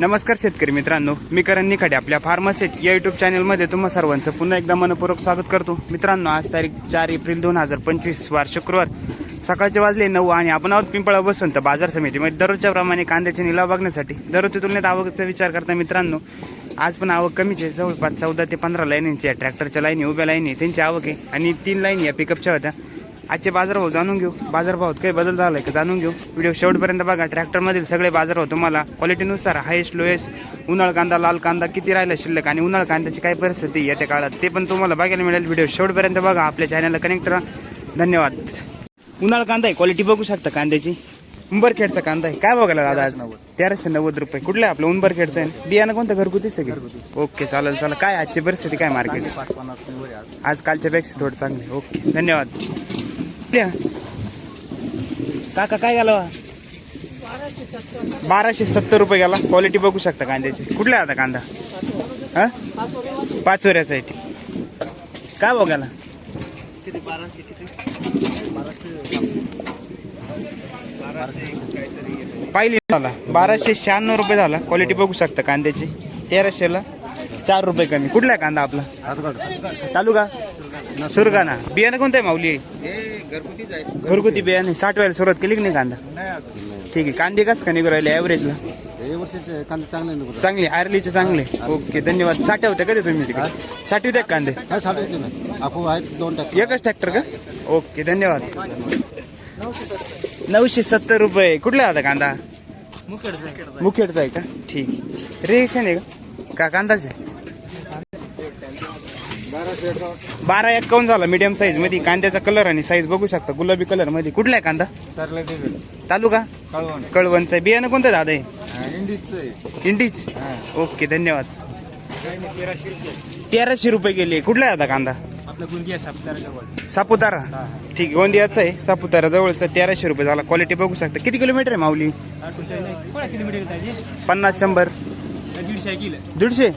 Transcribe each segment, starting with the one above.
नमस्कार शेतकरी मित्रांनो मी करण निखाडे आपल्या फार्मासेट या युट्यूब चॅनलमध्ये तुम्हा सर्वांचं पुन्हा एकदा मनपूर्वक स्वागत करतो. मित्रांनो आज तारीख चार एप्रिल दोन हजार पंचवीस वार शुक्रवार. सकाळचे वाजले नऊ आणि आपण आहोत पिंपळा बसून तर बाजार समितीमध्ये. दररोजच्या प्रमाणे कांद्याचे निलाव बघण्यासाठी दररोजच्या तुलनेत आवकचा विचार करता मित्रांनो आज पण आवक कमीच आहे. जवळपास चौदा ते पंधरा लाईनींची ट्रॅक्टरच्या लाईनी उभ्या लाईनी त्यांची आवक आहे. आणि तीन लाईनी या पिकअपच्या होत्या. आजचे बाजारभाव जाणून घेऊ. बाजारभावात काही बदल झालाय का जाणून घेऊ. व्हिडिओ शेवटपर्यंत बघा. ट्रॅक्टरमधील सगळे बाजारभाव तुम्हाला क्वालिटीनुसार हायेस्ट लोएस्ट उन्हाळ कांदा लाल कांदा किती राहिला शिल्लक आणि उन्हाळ कांद्याची काय परिस्थिती येत्या काळात? ते पण तुम्हाला बघायला मिळेल. व्हिडिओ शेवटपर्यंत बघा. आपल्या चॅनलला कनेक्ट राहा धन्यवाद. उन्हाळ कांदा आहे. क्वालिटी बघू शकता कांद्याची. उंबरखेडचा कांदा आहे. काय बघायला दादा आज? तेराशे नव्वद रुपये. कुठलं आहे आपलं उंबरखेडचं आहे? बियाणं कोणतं? घरगुतीच आहे ओके चालेल चालेल. काय आजची परिस्थिती? काय मार्केट आहे आज. कालच्या पेक्षा थोडं चांगली ओके धन्यवाद. काका काय गेला बाराशे सत्तर रुपये गेला क्वालिटी बघू शकता कांद्याची. कुठला आता कांदा? हा? पाच वऱ्याचा आहे ठीक काय बघ गेला पाहिली झाला बाराशे शहाण्णव रुपये झाला. क्वालिटी बघू शकता कांद्याची. तेराशेला चार रुपये कमी. कुठला आहे कांदा आपला? तालुका. सुरगाणा. बियाणं कोणतं आहे माऊली? घरगुती बियाणे. साठ वेळेला सुरुवात केली की नाही कांदा. ठीक आहे. कांदे कसं का निघू राहिले ॲव्हरेजला चांगले निघत चांगले ओके धन्यवाद. साठे होते कधी तुम्ही तिकडे? साठे होते का कांदे? एकच ट्रॅक्टर का? ओके धन्यवाद. नऊशे सत्तर रुपये. कुठला आता कांदा? मुखेडचा आहे. का? ठीक. आहे रेशन आहे का? का कांदाच आहे? बारा एक्कावन्न झाला मीडियम साईजमध्ये. कांद्याचा कलर आणि साईज बघू शकता गुलाबी कलरमध्ये. कुठला आहे कांदा? तालुका? कळवण. कळवणचा आहे. बियाणं कोणतं दादा आहे? इंडीज? ओके धन्यवाद. तेराशे रुपये. गेले कुठला आहे आता कांदा? साप्तार ठीक आहे गोंदियाचा आहे. सापुतारा जवळचा तेराशे रुपये झाला. क्वालिटी बघू शकता. किती किलोमीटर आहे माऊली? पन्नास शंभर. दीडशे दीडशे?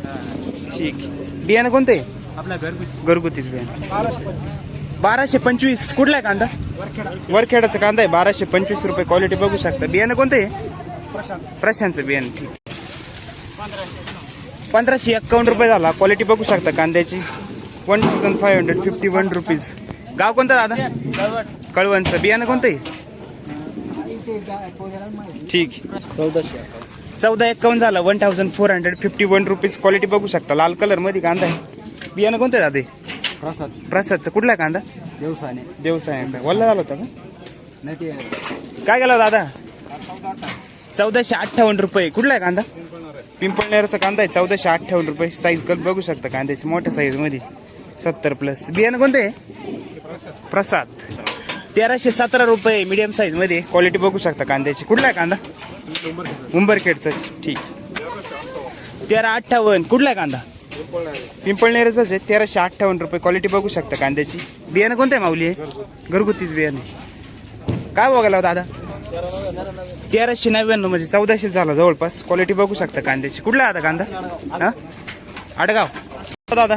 ठीक. बियाणं कोणतं आहे? आपला घरगुती. घरगुतीच बियाणं. बाराशे पंचवीस. कुठला आहे कांदा? वरखेडाचा कांदा आहे. बाराशे पंचवीस रुपये क्वालिटी बघू शकता. बियाणं कोणतं आहे? प्रशांतचं बियाणं. ठीक. पंधराशे एक्कावन्न रुपये झाला. क्वालिटी बघू शकता कांद्याची. One thousand five hundred fifty one rupees गाव कोणतं दादा? कळवणचं. बियाणं कोणतं आहे? ठीक. चौदाशे चौदा एक्कावन्न झाला. One thousand four hundred fifty one rupees quality बघू शकता. लाल कलरमध्ये कांदा आहे. बियाणं कोणतं आहे दादा प्रसाद. प्रसादचं. कुठला आहे कांदा व्यवसायाने देवसाय वल्ला झाला होता का? नाही ते काय गेला दादा? चौदाशे अठ्ठावन्न. रुपये. कुठला आहे कांदा? पिंपळनेरचा कांदा आहे. चौदाशे अठ्ठावन्न रुपये साईज कल बघू शकता कांद्याची. मोठ्या साईजमध्ये. सत्तर प्लस बियाणं कोणतं? आहे प्रसाद. तेराशे सतरा रुपये मीडियम साईजमध्ये. क्वालिटी बघू शकता कांद्याची. कुठला आहे कांदा? उंबरखेडचा ठीक. तेरा अठ्ठावन्न. कुठला आहे कांदा? पिंपळनेरच आहे तेराशे अठ्ठावन्न रुपये क्वालिटी बघू शकता कांद्याची. बियाणं कोणतं आहे माऊली आहे घरगुतीच बियाणं काय बघायला हो दादा तेराशे नव्याण्णव म्हणजे चौदाशे झाला जवळपास. क्वालिटी बघू शकता कांद्याची. कुठला आता कांदा? हा? आडगाव. दादा.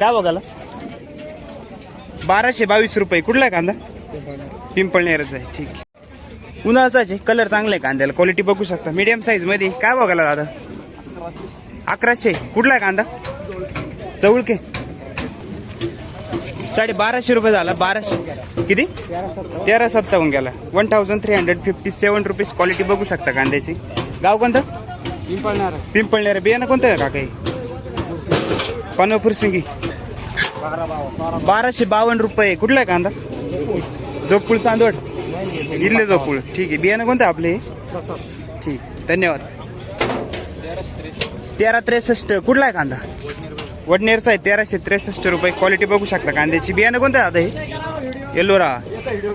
काय बघायला? बाराशे बावीस रुपये. कुठला आहे कांदा? पिंपळनेरच आहे. ठीक. आहे आहे. कलर चांगला आहे कांद्याला. क्वालिटी बघू शकता. मीडियम साईजमध्ये. काय बघायला दादा? अकराशे. कुठला आहे कांदा? चौळके साडे बाराशे रुपये झाला. बाराशे. किती? तेरा सत्तावन्न गेला. One thousand three hundred fifty seven rupees quality बघू शकता कांद्याची. गाव कोणतं? पिंपळणार पिंपळनेर. बियाणं कोणतं आहे काका पानवापूर सिंगी. बाराशे बावन्न रुपये. कुठला आहे कांदा? जोपूळ चांदवड इथले जोपूळ ठीक आहे. बियाणं कोणतं आपले ठीक. धन्यवाद. तेरा त्रेसष्ट कुठला आहे कांदा? वडनेरचा आहे तेराशे त्रेसष्ट रुपये. क्वालिटी बघू शकता. कांद्याची बियाणं कोणतं आहे दादा हे? येल्लोरा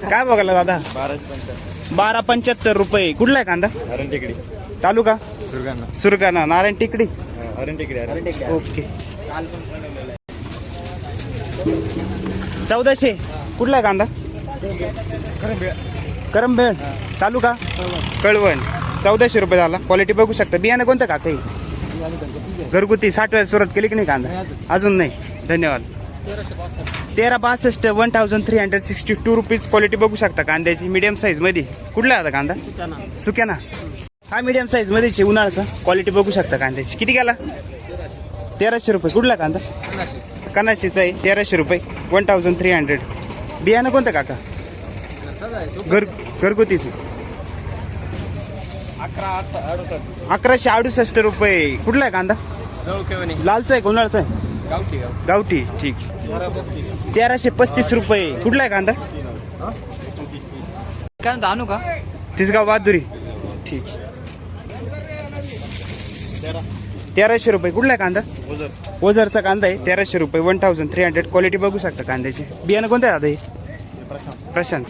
काय बघायला दादा? बारा पंच्याहत्तर रुपये. कुठला आहे कांदा? अरण टेकडी तालुका? सुरगाणा. सुरगाणा नारायण टेकडी? अरण टेकडी ओके. चौदाशे. कुठला आहे कांदा? करमबेळ तालुका? कळवण. चौदाशे रुपये झाला. क्वालिटी बघू शकता. बियाणं कोणतं काका आहे घरगुती साठ वेळा सुरुवात केली की नाही कांदा? अजून. नाही. धन्यवाद. तेरा बासष्ट one thousand three hundred sixty two rupees quality बघू शकता कांद्याची मीडियम साईजमध्ये. कुठला आता कांदा? सुक्याना. हा मीडियम साईज मध्येच आहे उन्हाळ्याचा. क्वालिटी बघू शकता कांद्याची. किती गेला? तेराशे रुपये. कुठला कांदा? कनाशीचा आहे तेराशे रुपये. वन थाउजंड थ्री हंड्रेड बियाणं कोणतं काका? घर घरगुतीचे. अकराशे अडुसष्ट रुपये. कुठला आहे कांदा? लालचा आहे उन्हाळ्याचा आहे? गावठी गाव गावठी ठीक. तेराशे पस्तीस रुपये. कुठला आहे कांदा? काय म्हणता आणू का? तिसगाव बहादुरी ठीक. तेराशे रुपये. कुठला आहे कांदा? ओझरचा कांदा आहे. तेराशे रुपये. One thousand three hundred quality बघू शकता कांद्याची. बियाणं कोणतं आहे दादा हे? प्रशांत.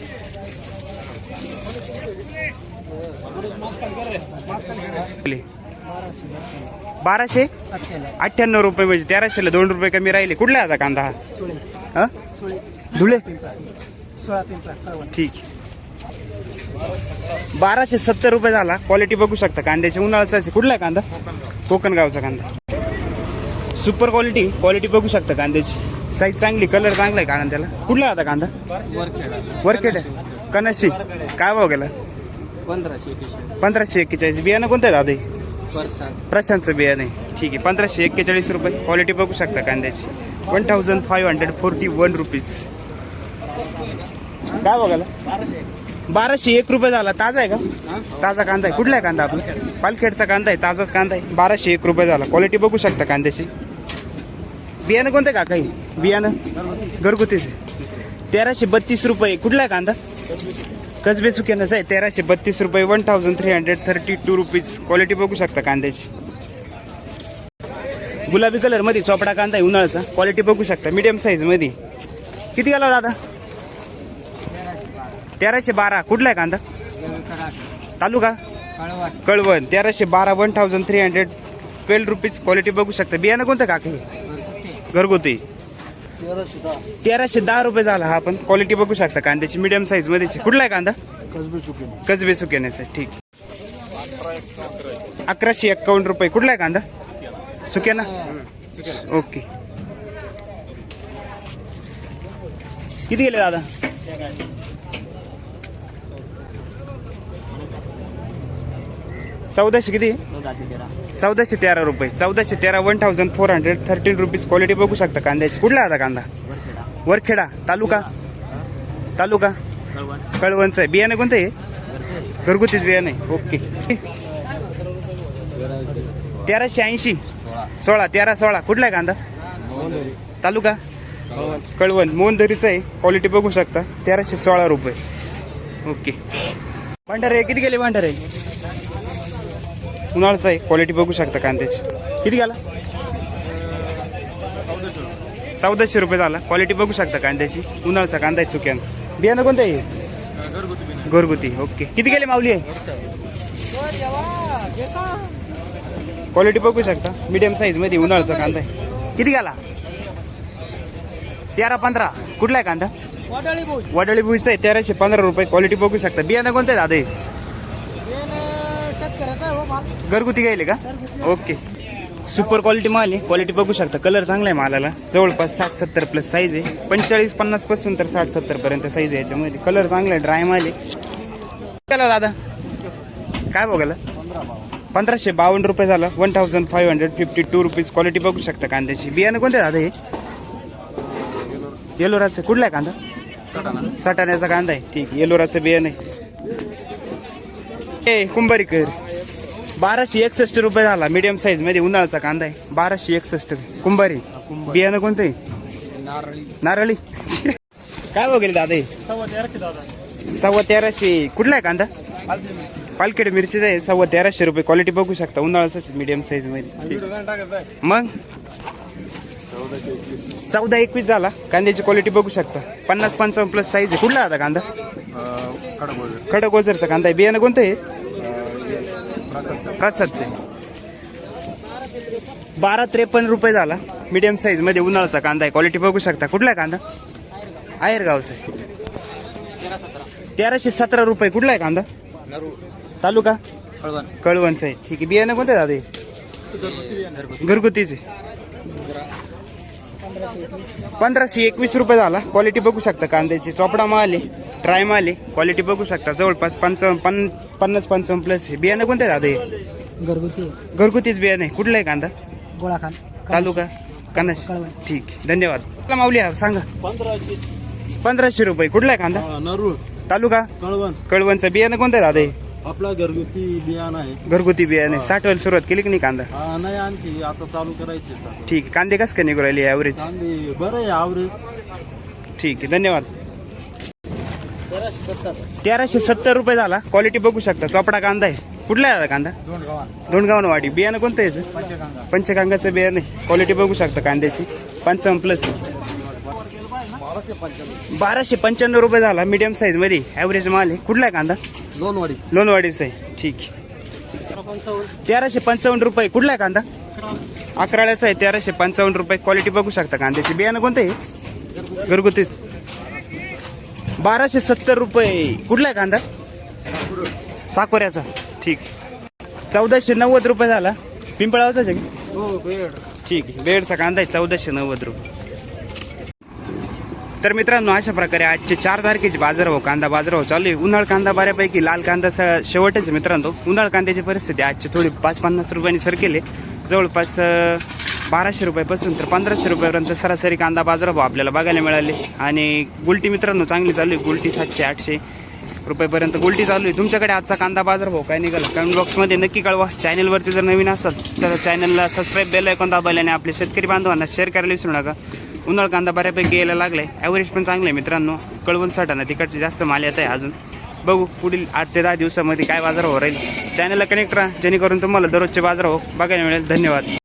बाराशे? अठ्ठ्याण्णव रुपये म्हणजे तेराशेला दोन रुपये कमी राहिले. कुठला आता कांदा? हा? धुळे? ठीक. बाराशे सत्तर रुपये झाला. क्वालिटी बघू शकता. कांद्याची उन्हाळ्याचा आहे. कुठला कांदा? कोकण गावचा कांदा. सुपर क्वालिटी क्वालिटी बघू शकता कांद्याची. साईज चांगली. कलर चांगला आहे कांद्याला? कुठला आहे आता कांदा? वरखेड. आहे कनाशी. काय भाव गेला? पंधराशे एकशे पंधराशे एक्केचाळीस बियाणं कोणतं आहे दादा? परसाद प्रशांतचं बियाणं आहे. ठीक आहे पंधराशे एक्केचाळीस रुपये. क्वालिटी बघू शकता कांद्याची. One thousand five hundred forty one rupees काय बघायला? बाराशे. एक रुपये झाला. ताजा आहे का? ताजा कांदा आहे. कुठला आहे कांदा आपला? पालखेडचा कांदा आहे. ताजाच कांदा आहे. बाराशे एक रुपये झाला. क्वालिटी बघू शकता कांद्याची. बियाणं कोणतं का काही बियाणं? घरगुतीच तेराशे बत्तीस रुपये. कुठला आहे कांदा? कसबे सुक्यानंच आहे तेराशे बत्तीस रुपये one thousand three hundred thirty two rupees quality बघू शकता कांद्याची. गुलाबी कलरमध्ये चोपडा कांदा आहे उन्हाळाचा क्वालिटी बघू शकता मिडियम साईजमध्ये किती गेला दादा? तेराशे बारा. कुठला आहे कांदा? तालुका? कळवण. तेराशे बारा one thousand three hundred twelve rupees quality बघू शकता. बियाणं कोणतं काका घरगुती. तेराशे दहा. रुपये झाला हा पण क्वालिटी बघू शकता कांद्याची. मीडियम साईजमध्ये कुठला आहे कांदा? कसबे सुकेण्याचं ठीक. अकराशे एक्कावन्न रुपये. कुठला आहे कांदा? सुक्याना ओके. किती गेले दादा? चौदाशे किती? चौदाशे तेरा. रुपये. चौदाशे तेरा one thousand four hundred thirteen rupees quality बघू शकता कांद्याची. कुठला आता कांदा? वरखेडा. तालुका? तालुका? कळवणचं आहे. बियाणं कोणतं आहे? घरगुतीच बियाणं ओके. तेराशे ऐंशी. सोळा. तेरा सोळा. कुठला आहे कांदा? तालुका? कळवण. मोहनदरीचं आहे. क्वालिटी बघू शकता. तेराशे सोळा रुपये. ओके. भांडारे किती गेले भांडारे? उन्हाळ्याचं आहे? क्वालिटी बघू शकता कांद्याची. किती गेला? चौदाशे रुपये झाला. क्वालिटी बघू शकता कांद्याची. उन्हाळ्याचा कांदा आहे सुक्यांचा? बियाणं कोणतं आहे? घरगुती. ओके. किती गेले माऊली आहे? क्वालिटी बघू शकता. मीडियम साईजमध्ये उन्हाळ्याचा कांदा आहे. किती गेला? तेरा पंधरा. कुठला आहे कांदा? वडाळी भुईचा आहे. तेराशे पंधरा रुपये. क्वालिटी बघू शकता. बियाणं कोणतं आहे दादा? घरगुती घ्यायले का? ओके. सुपर क्वालिटी माल आहे. क्वालिटी बघू शकता. कलर चांगला आहे मालाला. जवळपास साठ सत्तर प्लस साईज आहे. पंचेचाळीस पन्नासपासून तर साठ सत्तर पर्यंत साईज आहे याच्यामध्ये. कलर चांगला आहे. ड्राय माल आहे. चला दादा. काय बघायला पंधराशे बावन्न रुपये झाला. One thousand five hundred fifty two rupees quality बघू शकता कांद्याची. बियाणं कोणते दादा हे? येलोराचं. कुठला आहे कांदा? सटाण्याचा कांदा आहे. ठीक. येलोराचं बियाणं आहे. ए कुंभारीकर. बाराशे एकसष्ट रुपये झाला. मीडियम साईजमध्ये उन्हाळ्याचा कांदा आहे. बाराशे एकसष्ट. कुंभारी. बियाणं कोणतं? आहे नारळी. काय बघेल दादा? सव्वा तेराशे कुठला आहे कांदा? पालखेड मिरचीचा आहे. सव्वा तेराशे रुपये. क्वालिटी बघू शकता. उन्हाळ्याचाच मीडियम साईजमध्ये. मग? चौदा एकवीस झाला. कांद्याची क्वालिटी बघू शकता. पन्नास पंचावन्न प्लस साईज आहे. कुठला आता कांदा? खडक ओझरचा कांदा आहे. बियाणं कोणतं आहे प्रसादचं. बारा त्रेपन्न रुपये झाला. मीडियम साईजमध्ये उन्हाळ्याचा कांदा आहे. क्वालिटी बघू शकता. कुठला आहे कांदा? आहेर गावचा. तेराशे सतरा रुपये. कुठला आहे कांदा? तालुका? कळवणचा आहे. ठीक आहे. बियाणं कोणतं आहे दादा? घरगुतीचे. पंधराशे एकवीस रुपये झाला. क्वालिटी बघू शकता कांद्याची. चोपडा माल आहे ड्राय माल आहे. क्वालिटी बघू शकता. जवळपास पंचावन्न पन पन्नास पंचावन्न प्लस आहे बियाणं कोणतं आहे दादा हे? घरगुती. घरगुतीच बियाणं आहे. कुठलं आहे कांदा? गोळा खान तालुका? कनश कळवण. ठीक. आहे. धन्यवाद. चला माऊली हा, सांगा. पंधराशे. पंधराशे रुपये. कुठला आहे कांदा? नरूळ. तालुका? कळवण. कळवणचं बियाणं कोणतं आहे दादा हे? आपला घरगुती बियाणं आहे. घरगुती बियाणे. साठवायला सुरुवात केली की नाही कांदा? हा, नाही आणखी. आता चालू करायचे सर ठीक. आहे. कांदे कसं काय निघू राहिले ॲव्हरेज कांदे बरं आहे आवरेज ठीक आहे धन्यवाद. तेराशे सत्तर रुपये झाला. क्वालिटी बघू शकता. चोपडा कांदा आहे. कुठला आहे दादा कांदा? दोन गावात दोंडगावन वाडी. बियाणं कोणतं आहे याचं? पंचगंगा. पंचकांगाचं बियाणं आहे. क्वालिटी बघू शकता कांद्याची. पंचावन्न प्लस बाराशे पंच्याण्णव. रुपये झाला मीडियम साईजमध्ये. ॲव्हरेज माल आहे. कुठला आहे कांदा? दोन वाडी लोणवाडीचा आहे. ठीक. तेराशे पंचावन्न रुपये. कुठला आहे कांदा? अकराळ्याचा आहे. तेराशे पंचावन्न रुपये. क्वालिटी बघू शकता कांद्याची. बियाणं कोणतं? आहे घरगुती बाराशे सत्तर रुपये. कुठला आहे कांदा? साकोऱ्याचा. ठीक. चौदाशे नव्वद रुपये झाला. पिंपळावचा? हो ठीक. आहे बेडचा कांदा आहे. चौदाशे नव्वद रुपये. तर मित्रांनो अशा प्रकारे आजचे चार तारखेचे हो कांदा बाजार हो चालू आहे. उन्हाळ कांदा बऱ्यापैकी लाल कांदा शेवटच मित्रांनो. उन्हाळ कांद्याची परिस्थिती आजची थोडी पाच पन्नास रुपयांनी सर केले जवळपास बाराशे रुपयापासून तर पंधराशे रुपयापर्यंत सरासरी कांदा बाजारभाव आपल्याला बघायला मिळाले. आणि गुलटी मित्रांनो चांगली चालू आहे. गुलटी सातशे आठशे रुपयेपर्यंत गुलटी चालू आहे. तुमच्याकडे आजचा कांदा बाजार भाव काय निघाला? कमेंट बॉक्समध्ये नक्की कळवा. चॅनलवरती जर नवीन असाल तर चॅनलला सबस्क्राईब बेल ऐकून दाबायला आणि आपल्या शेतकरी बांधवांना शेअर करायला विसरू नका. उन्हाळ कांदा बऱ्यापैकी यायला लागलाय ॲव्हरेज पण चांगलं आहे मित्रांनो. कळवण साठाना तिकडचे जास्त माल येत आहे अजून. बघू पुढील आठ ते दहा दिवसामध्ये काय बाजार हो राहील चॅनलला कनेक्ट राहा जेणेकरून तुम्हाला दररोजचे बाजार हो बघायला मिळेल. धन्यवाद.